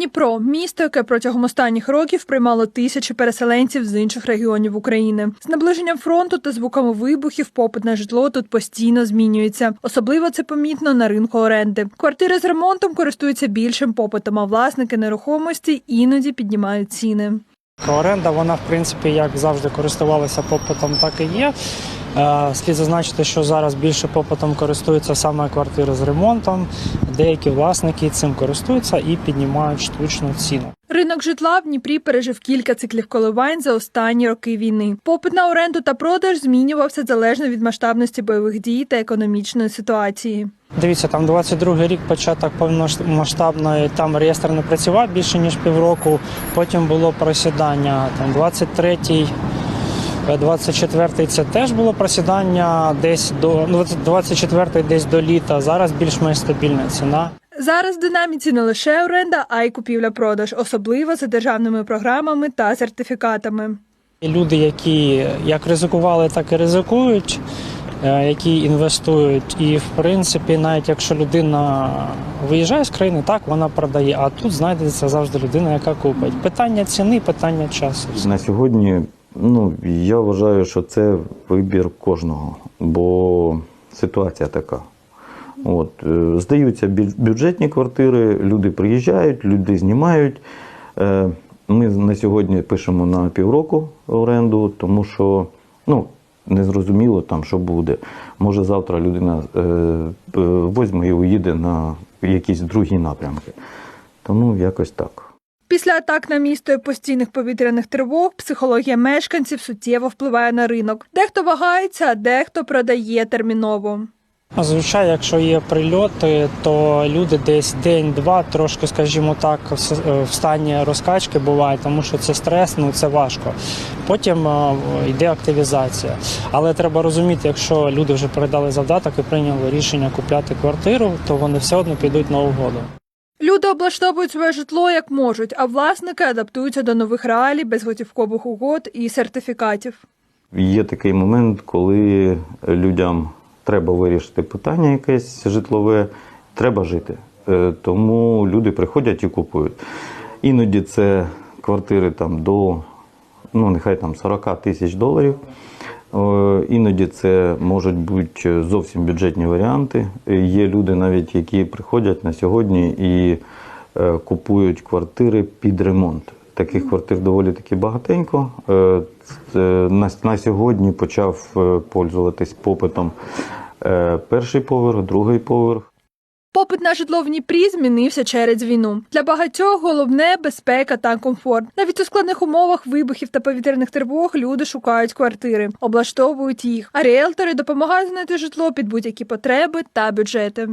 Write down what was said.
Дніпро місто, яке протягом останніх років приймало тисячі переселенців з інших регіонів України. З наближенням фронту та звуками вибухів попит на житло тут постійно змінюється. Особливо це помітно на ринку оренди. Квартири з ремонтом користуються більшим попитом, а власники нерухомості іноді піднімають ціни. Оренда, вона в принципі як завжди користувалася попитом, так і є. Е, Слід зазначити, що зараз більше попитом користуються саме квартири з ремонтом. Деякі власники цим користуються і піднімають штучну ціну. Ринок житла в Дніпрі пережив кілька циклів коливань за останні роки війни. Попит на оренду та продаж змінювався залежно від масштабності бойових дій та економічної ситуації. Дивіться, там 22 рік початок повномасштабної, там реєстр не працював більше ніж півроку. Потім було просідання. Там 23-й, 24-й це теж було просідання десь до ну, 24-й десь до літа. Зараз більш-менш стабільна ціна. Зараз в динаміці не лише оренда, а й купівля-продаж, особливо за державними програмами та сертифікатами. Люди, які як ризикували, так і ризикують, е, які інвестують. І в принципі, навіть якщо людина виїжджає з країни, так вона продає. А тут знайдеться завжди людина, яка купить. Питання ціни, питання часу. На сьогодні, ну я вважаю, що це вибір кожного, бо ситуація така. От, е, здаються бюджетні квартири, люди приїжджають, люди знімають. Е, Ми на сьогодні пишемо на півроку оренду, тому що ну, не зрозуміло там, що буде. Може, завтра людина е, возьме і уїде на якісь другі напрямки. Тому якось так. Після атак на місто і постійних повітряних тривог психологія мешканців суттєво впливає на ринок. Дехто вагається, а дехто продає терміново. Зазвичай, якщо є прильоти, то люди десь день-два, трошки, скажімо так, е, в стані розкачки бувають, тому що це стрес, ну це важко. Потім е, йде активізація. Але треба розуміти, якщо люди вже передали завдаток і прийняли рішення купляти квартиру, то вони все одно підуть на угоду. Люди облаштовують своє житло як можуть, а власники адаптуються до нових реалій безготівкових угод і сертифікатів. Є такий момент, коли людям треба вирішити питання якесь житлове, треба жити. Е, Тому люди приходять і купують. Іноді це квартири там до ну, нехай там 40 тисяч доларів. Іноді це можуть бути зовсім бюджетні варіанти. Е, Є люди навіть, які приходять на сьогодні і е, купують квартири під ремонт. Таких квартир доволі таки багатенько. Е, На, сьогодні почав пользуватись попитом перший поверх, другий поверх. Попит на житло в Дніпрі змінився через війну. Для багатьох головне безпека та комфорт. Навіть у складних умовах вибухів та повітряних тривог люди шукають квартири, облаштовують їх, а ріелтори допомагають знайти житло під будь-які потреби та бюджети.